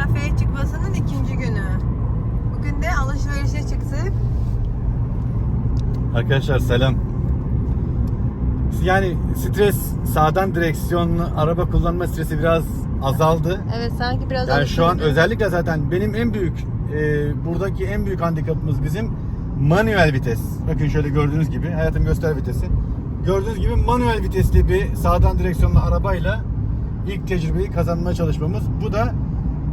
trafiğe çıkmasının ikinci günü. Bugün de alışverişe çıktık. Arkadaşlar selam. Yani stres sağdan direksiyonlu araba kullanma stresi biraz azaldı. Evet sanki biraz Yani şu an özellikle zaten benim en büyük e, buradaki en büyük handikapımız bizim manuel vites. Bakın şöyle gördüğünüz gibi hayatım göster vitesi. Gördüğünüz gibi manuel vitesli bir sağdan direksiyonlu arabayla ilk tecrübeyi kazanmaya çalışmamız. Bu da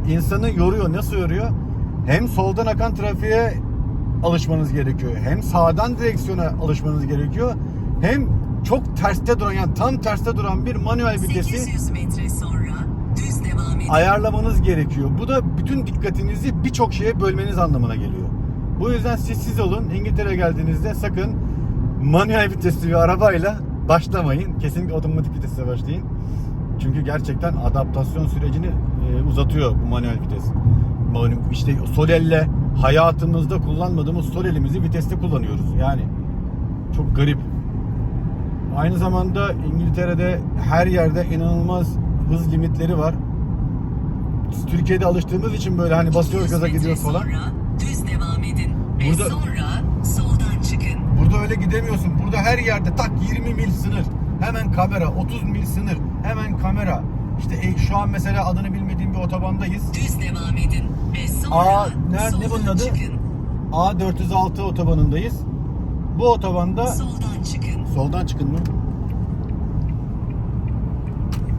insanı yoruyor. Nasıl yoruyor? Hem soldan akan trafiğe alışmanız gerekiyor. Hem sağdan direksiyona alışmanız gerekiyor. Hem çok terste duran yani tam terste duran bir manuel vitesi 800 metre sonra düz devam edin. ayarlamanız gerekiyor. Bu da bütün dikkatinizi birçok şeye bölmeniz anlamına geliyor. Bu yüzden siz siz olun. İngiltere'ye geldiğinizde sakın manuel vitesli bir arabayla başlamayın. Kesinlikle otomatik vitesle başlayın. Çünkü gerçekten adaptasyon sürecini uzatıyor bu manuel vites. İşte sol elle hayatımızda kullanmadığımız sol elimizi viteste kullanıyoruz. Yani çok garip. Aynı zamanda İngiltere'de her yerde inanılmaz hız limitleri var. Biz Türkiye'de alıştığımız için böyle hani basıyoruz 200 gaza gidiyoruz falan. Düz devam edin. Ve Burada- sonra soldan çıkın. Burada öyle gidemiyorsun. Burada her yerde tak 20 mil sınır. Hemen kamera, 30 mil sınır. Hemen kamera. İşte e, şu an mesela adını bilmediğim bir otobandayız. Düz devam edin. Ve sonra Aa, ne- ne bunun adı? çıkın. A406 otobanındayız. Bu otobanda Soldan çıkın. soldan çıkın mı?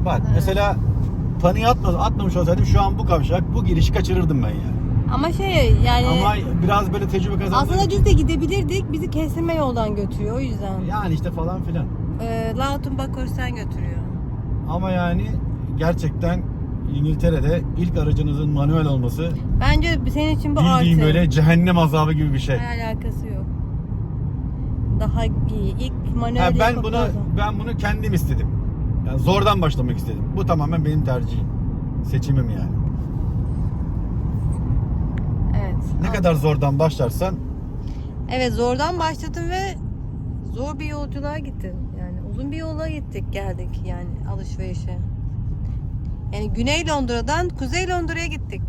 Bak mesela paniğe atma, atmamış olsaydım şu an bu kavşak bu girişi kaçırırdım ben yani. Ama şey yani Ama biraz böyle tecrübe kazandığım aslında düz de gidebilirdik. Bizi kestirme yoldan götürüyor o yüzden. yani işte falan filan. Ee, Lautun Bakorsen götürüyor. Ama yani gerçekten İngiltere'de ilk aracınızın manuel olması Bence senin için bu artı. bildiğin böyle cehennem azabı gibi bir şey. alakası yok. Daha iyi. İlk manuel Ha, ben bunu lazım. ben bunu kendim istedim. Yani zordan başlamak istedim. Bu tamamen benim tercihim. Seçimim yani. Evet. Ne kadar zordan başlarsan Evet zordan başladım ve zor bir yolculuğa gittim. Yani uzun bir yola gittik geldik yani alışverişe. Yani Güney Londra'dan Kuzey Londra'ya gittik.